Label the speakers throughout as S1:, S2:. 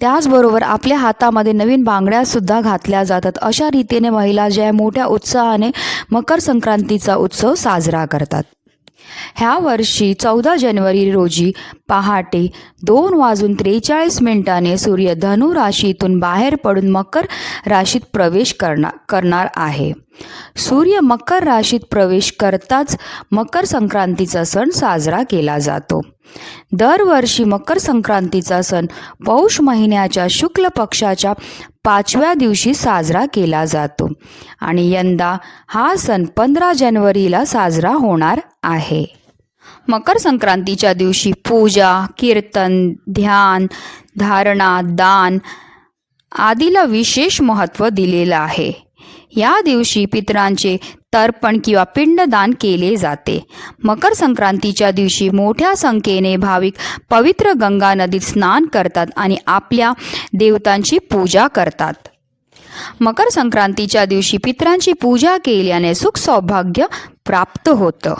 S1: त्याचबरोबर आपल्या हातामध्ये नवीन बांगड्यासुद्धा घातल्या जातात. अशा रीतीने महिला ज्या मोठ्या उत्साहाने मकर संक्रांतीचा उत्सव साजरा करतात. ह्या वर्षी चौदा जानेवारी रोजी पहाटे दोन वाजून त्रेचाळीस मिनिटाने सूर्य धनु राशीतून बाहेर पडून मकर राशीत प्रवेश करणार करणार आहे. सूर्य मकर राशीत प्रवेश करताच मकर संक्रांतीचा सण साजरा केला जातो. दरवर्षी मकर संक्रांतीचा सण पौष महिन्याच्या शुक्ल पक्षाच्या पाचव्या दिवशी साजरा केला जातो. आणि यंदा हा सण पंधरा जानेवारीला साजरा होणार आहे. मकर संक्रांतीच्या दिवशी पूजा कीर्तन ध्यान धारणा दान आदीला विशेष महत्त्व दिलेलं आहे. या दिवशी पितरांचे तर्पण किंवा पिंडदान केले जाते. मकर संक्रांतीच्या दिवशी मोठ्या संख्येने भाविक पवित्र गंगा नदीत स्नान करतात आणि आपल्या देवतांची पूजा करतात. मकर संक्रांतीच्या दिवशी पितरांची पूजा केल्याने सुख सौभाग्य प्राप्त होतं.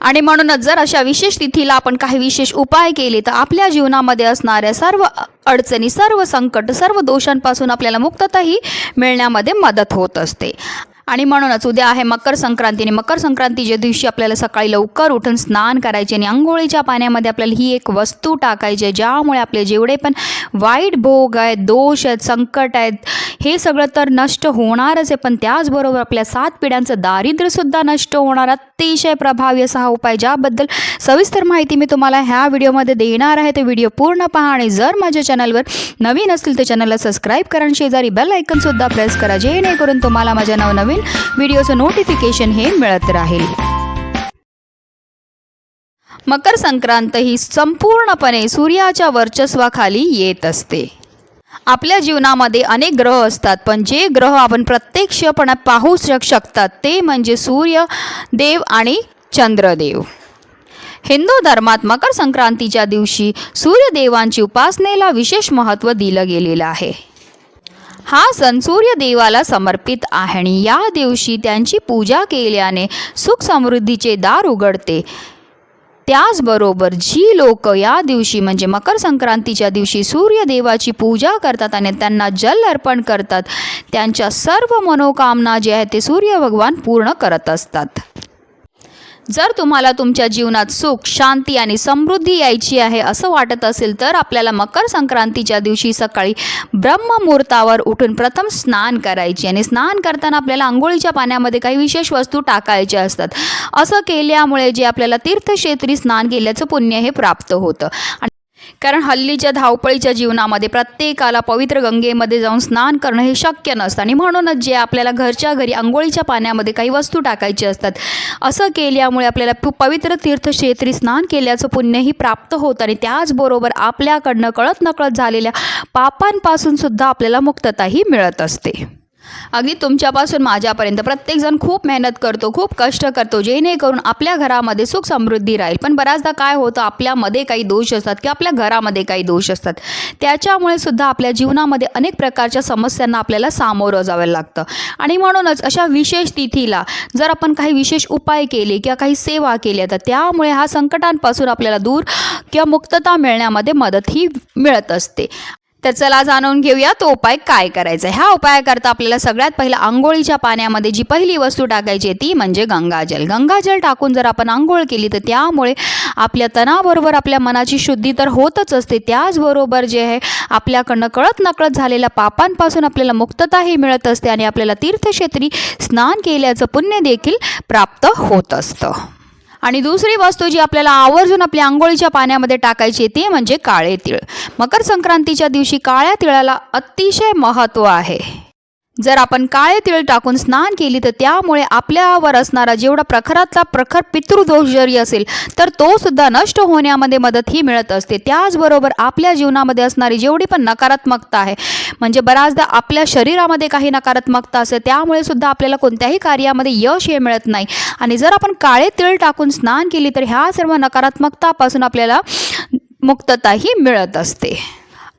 S1: आणि म्हणूनच जर अशा विशेष तिथीला आपण काही विशेष उपाय केले तर आपल्या जीवनामध्ये असणाऱ्या सर्व अडचणी सर्व संकट सर्व दोषांपासून आपल्याला मुक्तताही मिळण्यामध्ये मदत होत असते. आणि म्हणूनच उद्या आहे मकर संक्रांती आणि मकर संक्रांतीच्या दिवशी आपल्याला सकाळी लवकर उठून स्नान करायचे आणि आंघोळीच्या पाण्यामध्ये आपल्याला ही एक वस्तू टाकायची आहे ज्यामुळे आपले जेवढे पण वाईट भोग आहेत दोष आहेत संकट आहेत हे सगळं तर नष्ट होणारच आहे पण त्याचबरोबर आपल्या सात पिढ्यांचं दारिद्र्यसुद्धा नष्ट होणार अतिशय प्रभावी असा हा उपाय ज्याबद्दल सविस्तर माहिती मी तुम्हाला ह्या व्हिडिओमध्ये देणार आहे. ते व्हिडिओ पूर्ण पहा आणि जर माझ्या चॅनलवर नवीन असतील तर चॅनलला सबस्क्राईब करा आणि शेजारी बेल ऐकनसुद्धा प्रेस करा जेणेकरून तुम्हाला माझ्या नवनवीन व्हिडिओचं नोटिफिकेशन हे मिळत राहील. मकर संक्रांत ही संपूर्णपणे सूर्याच्या वर्चस्वाखाली येत असते. आपल्या जीवनामध्ये अनेक ग्रह असतात पण जे ग्रह आपण प्रत्यक्षपणे पाहू शक शकतात ते म्हणजे सूर्य देव आणि चंद्रदेव. हिंदू धर्मात मकर संक्रांतीच्या दिवशी सूर्यदेवांची उपासनेला विशेष महत्त्व दिलं गेलेलं आहे. हा सण सूर्यदेवाला समर्पित आहे आणि या दिवशी त्यांची पूजा केल्याने सुख समृद्धीचे दार उघडते. त्याचबरोबर जी लोक या दिवशी म्हणजे मकर संक्रांतीच्या दिवशी सूर्यदेवाची पूजा करतात आणि त्यांना जल अर्पण करतात त्यांच्या सर्व मनोकामना जे आहे ते सूर्य भगवान पूर्ण करत असतात. जर तुम्हाला तुमच्या जीवनात सुख शांती आणि समृद्धी यायची आहे असं वाटत असेल तर आपल्याला मकर संक्रांतीच्या दिवशी सकाळी ब्रह्ममुहूर्तावर उठून प्रथम स्नान करायचे. आणि स्नान करताना आपल्याला आंघोळीच्या पाण्यामध्ये काही विशेष वस्तू टाकायच्या असतात. असं केल्यामुळे जे आपल्याला तीर्थक्षेत्री स्नान केल्याचं पुण्य हे प्राप्त होतं. कारण हल्लीच्या धावपळीच्या जीवनामध्ये प्रत्येकाला पवित्र गंगेमध्ये जाऊन स्नान करणं हे शक्य नसतं. आणि म्हणूनच जे आपल्याला घरच्या घरी आंघोळीच्या पाण्यामध्ये काही वस्तू टाकायची असतात असं केल्यामुळे आपल्याला पु- पवित्र तीर्थक्षेत्री स्नान केल्याचं पुण्यही प्राप्त होतं. आणि त्याचबरोबर आपल्याकडनं कळत नकळत झालेल्या पापांपासून सुद्धा आपल्याला मुक्तताही मिळत असते. अगदी तुमच्यापासून माझ्यापर्यंत. प्रत्येकजण खूप मेहनत करतो खूप कष्ट करतो जेणेकरून आपल्या घरामध्ये सुख समृद्धी राहील. पण बऱ्याचदा काय होतं आपल्यामध्ये काही दोष असतात किंवा आपल्या घरामध्ये काही दोष असतात. त्याच्यामुळे सुद्धा आपल्या जीवनामध्ये अनेक प्रकारच्या समस्यांना आपल्याला सामोरं जावं लागतं. आणि म्हणूनच अशा विशेष तिथीला जर आपण काही विशेष उपाय केले किंवा काही सेवा केल्या तर त्यामुळे हा संकटांपासून आपल्याला दूर किंवा मुक्तता मिळण्यामध्ये मदत ही मिळत असते. तर चला जाणून घेऊया तो उपाय काय करायचा ह्या उपायाकरता आपल्याला सगळ्यात पहिला आंघोळीच्या पाण्यामध्ये जी पहिली वस्तू टाकायची ती म्हणजे गंगाजल. गंगाजल टाकून जर आपण आंघोळ केली तर त्यामुळे आपल्या तणाबरोबर आपल्या मनाची शुद्धी तर होतच असते. त्याचबरोबर जे आहे आपल्याकडनं कळत नकळत झालेल्या पापांपासून आपल्याला मुक्तताही मिळत असते आणि आपल्याला तीर्थक्षेत्री स्नान केल्याचं पुण्य देखील प्राप्त होत असतं. आणि दुसरी वस्तू जी आपल्याला आवर्जून आपल्या आंघोळीच्या पाण्यामध्ये टाकायची ती म्हणजे काळे तिळ. मकर संक्रांतीच्या दिवशी काळ्या तिळाला अतिशय महत्त्व आहे. जर आपण काळे तिळ टाकून स्नान केली तर त्यामुळे आपल्यावर असणारा जेवढा प्रखरातला प्रखर पितृदोष जरी असेल तर तो सुद्धा नष्ट होण्यामध्ये मदत ही मिळत असते. त्याचबरोबर आपल्या जीवनामध्ये असणारी जेवढी पण नकारात्मकता आहे म्हणजे बऱ्याचदा आपल्या शरीरामध्ये काही नकारात्मकता असते त्यामुळे सुद्धा आपल्याला कोणत्याही कार्यामध्ये यश हे मिळत नाही. आणि जर आपण काळे तिळ टाकून स्नान केली तर ह्या सर्व नकारात्मकतापासून आपल्याला मुक्तताही मिळत असते.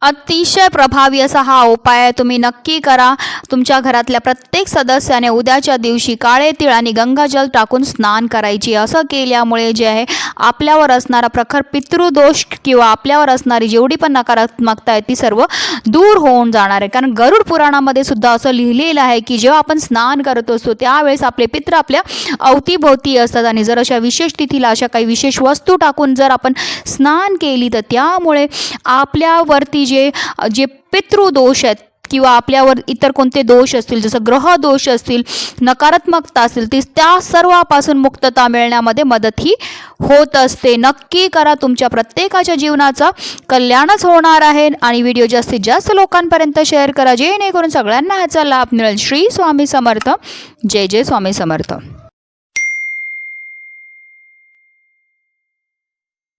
S1: अतिशय प्रभावी असा हा उपाय तुम्ही नक्की करा. तुमच्या घरातल्या प्रत्येक सदस्याने उद्याच्या दिवशी काळे तीळ आणि गंगाजल टाकून स्नान करायची. असं केल्यामुळे जे आहे आपल्यावर असणारा प्रखर पितृदोष किंवा आपल्यावर असणारी जेवढी पण नकारात्मकता आहे ती सर्व दूर होऊन जाणार आहे. कारण गरुड पुराणामध्ये सुद्धा असं लिहिलेलं आहे की जेव्हा आपण स्नान करत असतो त्यावेळेस आपले पित्र आपल्या अवतीभोवती असतात. आणि जर अशा विशेष तिथीला अशा काही विशेष वस्तू टाकून जर आपण स्नान केली तर त्यामुळे आपल्यावरती जे जे पितृदोष आहेत किंवा आपल्यावर इतर कोणते दोष असतील जसं ग्रह दोष असतील नकारात्मकता असतील ती त्या सर्वापासून मुक्तता मिळण्यामध्ये मदत ही होत असते. नक्की करा तुमच्या प्रत्येकाच्या जीवनाचा. कल्याणच होणार आहे आणि व्हिडिओ जास्तीत जास्त लोकांपर्यंत शेअर करा. जेणेकरून सगळ्यांना ह्याचा लाभ मिळेल. श्री स्वामी समर्थ. जय जय स्वामी समर्थ.